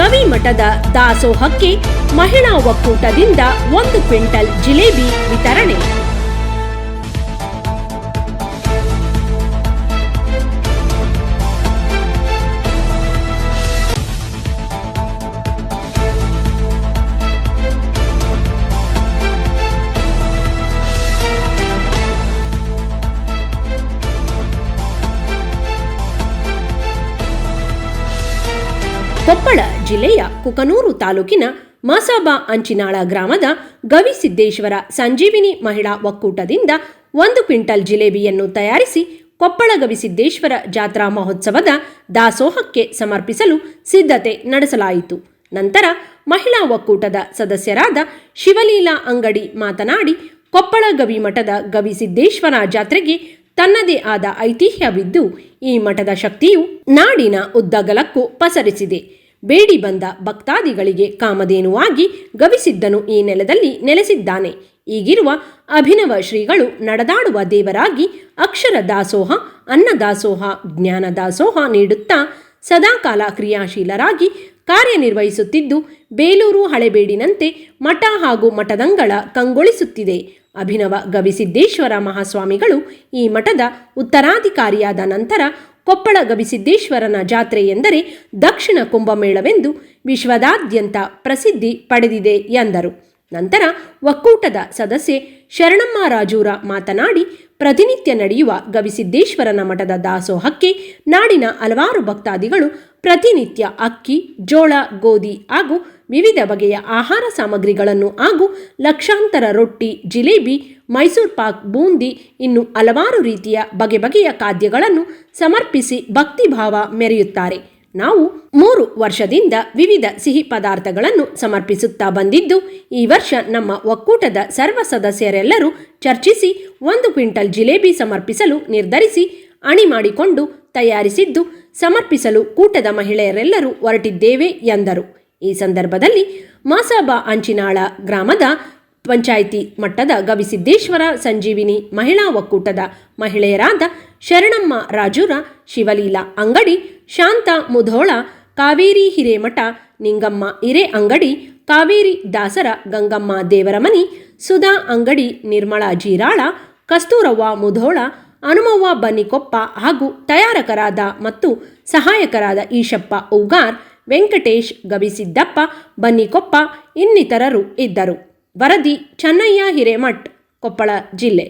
ಗವಿ ಮಠದ ದಾಸೋಹಕ್ಕೆ ಮಹಿಳಾ ಒಕ್ಕೂಟದಿಂದ ಒಂದು ಕ್ವಿಂಟಲ್ ಜಿಲೇಬಿ ವಿತರಣೆ. ಕೊಪ್ಪಳ ಜಿಲ್ಲೆಯ ಕುಕನೂರು ತಾಲೂಕಿನ ಮಸಾಬಾ ಅಂಚಿನಾಳ ಗ್ರಾಮದ ಗವಿಸಿದ್ದೇಶ್ವರ ಸಂಜೀವಿನಿ ಮಹಿಳಾ ಒಕ್ಕೂಟದಿಂದ ಒಂದು ಕ್ವಿಂಟಲ್ ಜಿಲೇಬಿಯನ್ನು ತಯಾರಿಸಿ ಕೊಪ್ಪಳ ಗವಿಸಿದ್ದೇಶ್ವರ ಜಾತ್ರಾ ಮಹೋತ್ಸವದ ದಾಸೋಹಕ್ಕೆ ಸಮರ್ಪಿಸಲು ಸಿದ್ಧತೆ ನಡೆಸಲಾಯಿತು. ನಂತರ ಮಹಿಳಾ ಒಕ್ಕೂಟದ ಸದಸ್ಯರಾದ ಶಿವಲೀಲಾ ಅಂಗಡಿ ಮಾತನಾಡಿ, ಕೊಪ್ಪಳ ಗವಿ ಮಠದ ಗವಿಸಿದ್ದೇಶ್ವರ ಜಾತ್ರೆಗೆ ತನ್ನದೇ ಆದ ಐತಿಹ್ಯವಿದ್ದು ಈ ಮಠದ ಶಕ್ತಿಯು ನಾಡಿನ ಉದ್ದಗಲಕ್ಕೂ ಪಸರಿಸಿದೆ. ಬೇಡಿ ಬಂದ ಭಕ್ತಾದಿಗಳಿಗೆ ಕಾಮಧೇನುವಾಗಿ ಗವಿಸಿದ್ದನು ಈ ನೆಲದಲ್ಲಿ ನೆಲೆಸಿದ್ದಾನೆ. ಈಗಿರುವ ಅಭಿನವ ಶ್ರೀಗಳು ನಡೆದಾಡುವ ದೇವರಾಗಿ ಅಕ್ಷರ ದಾಸೋಹ ಅನ್ನದಾಸೋಹ ಜ್ಞಾನ ದಾಸೋಹ ನೀಡುತ್ತಾ ಸದಾಕಾಲ ಕ್ರಿಯಾಶೀಲರಾಗಿ ಕಾರ್ಯನಿರ್ವಹಿಸುತ್ತಿದ್ದು ಬೇಲೂರು ಹಳೆಬೇಡಿನಂತೆ ಮಠ ಹಾಗೂ ಮಠದಂಗಳ ಕಂಗೊಳಿಸುತ್ತಿದೆ. ಅಭಿನವ ಗವಿಸಿದ್ದೇಶ್ವರ ಮಹಾಸ್ವಾಮಿಗಳು ಈ ಮಠದ ಉತ್ತರಾಧಿಕಾರಿಯಾದ ನಂತರ ಕೊಪ್ಪಳ ಗವಿಸಿದ್ದೇಶ್ವರನ ಜಾತ್ರೆ ಎಂದರೆ ದಕ್ಷಿಣ ಕುಂಭಮೇಳವೆಂದು ವಿಶ್ವದಾದ್ಯಂತ ಪ್ರಸಿದ್ಧಿ ಪಡೆದಿದೆ ಎಂದರು. ನಂತರ ಒಕ್ಕೂಟದ ಸದಸ್ಯೆ ಶರಣಮ್ಮ ರಾಜೂರ ಮಾತನಾಡಿ ಪ್ರತಿನಿತ್ಯ ನಡೆಯುವ ಗವಿಸಿದ್ದೇಶ್ವರನ ಮಠದ ದಾಸೋಹಕ್ಕೆ ನಾಡಿನ ಹಲವಾರು ಭಕ್ತಾದಿಗಳು ಪ್ರತಿನಿತ್ಯ ಅಕ್ಕಿ, ಜೋಳ, ಗೋಧಿ ಹಾಗೂ ವಿವಿಧ ಬಗೆಯ ಆಹಾರ ಸಾಮಗ್ರಿಗಳನ್ನು ಹಾಗೂ ಲಕ್ಷಾಂತರ ರೊಟ್ಟಿ, ಜಿಲೇಬಿ ಮೈಸೂರು ಪಾಕ್ ಬೂಂದಿ ಇನ್ನು ಹಲವಾರು ರೀತಿಯ ಬಗೆ ಬಗೆಯ ಖಾದ್ಯಗಳನ್ನು ಸಮರ್ಪಿಸಿ ಭಕ್ತಿಭಾವ ಮೆರೆಯುತ್ತಾರೆ. ನಾವು ಮೂರು ವರ್ಷದಿಂದ ವಿವಿಧ ಸಿಹಿ ಪದಾರ್ಥಗಳನ್ನು ಸಮರ್ಪಿಸುತ್ತಾ ಬಂದಿದ್ದು, ಈ ವರ್ಷ ನಮ್ಮ ಒಕ್ಕೂಟದ ಸರ್ವ ಸದಸ್ಯರೆಲ್ಲರೂ ಚರ್ಚಿಸಿ ಒಂದು ಕ್ವಿಂಟಲ್ ಜಿಲೇಬಿ ಸಮರ್ಪಿಸಲು ನಿರ್ಧರಿಸಿ ಅಣಿ ಮಾಡಿಕೊಂಡು ತಯಾರಿಸಿದ್ದು, ಸಮರ್ಪಿಸಲು ಕೂಟದ ಮಹಿಳೆಯರೆಲ್ಲರೂ ಹೊರಟಿದ್ದೇವೆ ಎಂದರು. ಈ ಸಂದರ್ಭದಲ್ಲಿ ಮಾಸಾಬಾ ಅಂಚಿನಾಳ ಗ್ರಾಮದ ಪಂಚಾಯಿತಿ ಮಟ್ಟದ ಗವಿಸಿದ್ದೇಶ್ವರ ಸಂಜೀವಿನಿ ಮಹಿಳಾ ಒಕ್ಕೂಟದ ಮಹಿಳೆಯರಾದ ಶರಣಮ್ಮ ರಾಜೂರ, ಶಿವಲೀಲಾ ಅಂಗಡಿ, ಶಾಂತ ಮುಧೋಳ, ಕಾವೇರಿ ಹಿರೇಮಠ, ನಿಂಗಮ್ಮ ಹಿರೇ ಅಂಗಡಿ, ಕಾವೇರಿ ದಾಸರ ಗಂಗಮ್ಮ ದೇವರಮನಿ, ಸುಧಾ ಅಂಗಡಿ ನಿರ್ಮಳಾ ಜೀರಾಳ, ಕಸ್ತೂರವ್ವ ಮುಧೋಳ, ಹನುಮವ್ವ ಬನ್ನಿಕೊಪ್ಪ ಹಾಗೂ ತಯಾರಕರಾದ ಮತ್ತು ಸಹಾಯಕರಾದ ಈಶಪ್ಪ ಉಗಾರ್ ವೆಂಕಟೇಶ್ ಗವಿಸಿದ್ದಪ್ಪ ಬನ್ನಿಕೊಪ್ಪ ಇನ್ನಿತರರು ಇದ್ದರು. ವರದಿ ಚನ್ನಯ್ಯ ಹಿರೇಮಠ್ ಕೊಪ್ಪಳ ಜಿಲ್ಲೆ